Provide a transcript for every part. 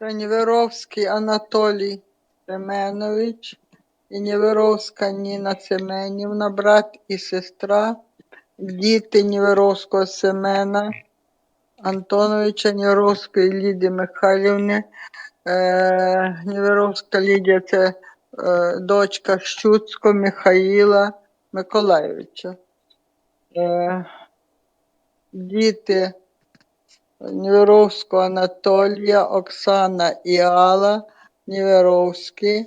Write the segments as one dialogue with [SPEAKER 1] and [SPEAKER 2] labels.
[SPEAKER 1] Це Ніверовський Анатолій Семенович і Ніверовська Ніна Семенівна, брат і сестра, діти Ніверовського Семена, Антоновича, Ніверовської Ліди Михайлівни, е, Ніверовська Лідія це е, дочка Щуцького Михаїла Миколайовича. Е, діти Ніверовського Анатолія, Оксана і Алла Ніверовські.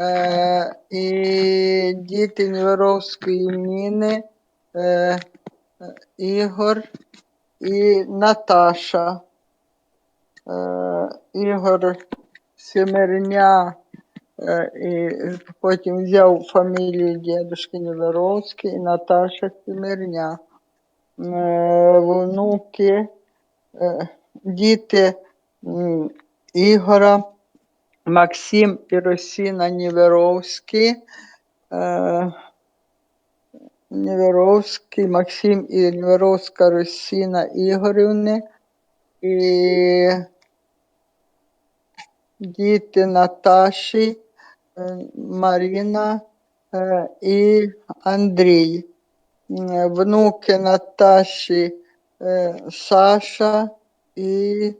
[SPEAKER 1] Е, і діти Ніверовської Ніни, е, Ігор і Наташа. Е, Ігор Семерня, е, і потім взяв фамілію дідушки Ніверовський і Наташа Семерня. Е, внуки, діти м, Ігора, Максим і Росіна Ніверовські. Е, Ніверовський, Максим і Ніверовська Росіна Ігорівни. І діти Наташі, е, Маріна е, і Андрій. Е, Внуки Наташі е, Саша і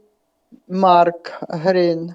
[SPEAKER 1] Марк Грин.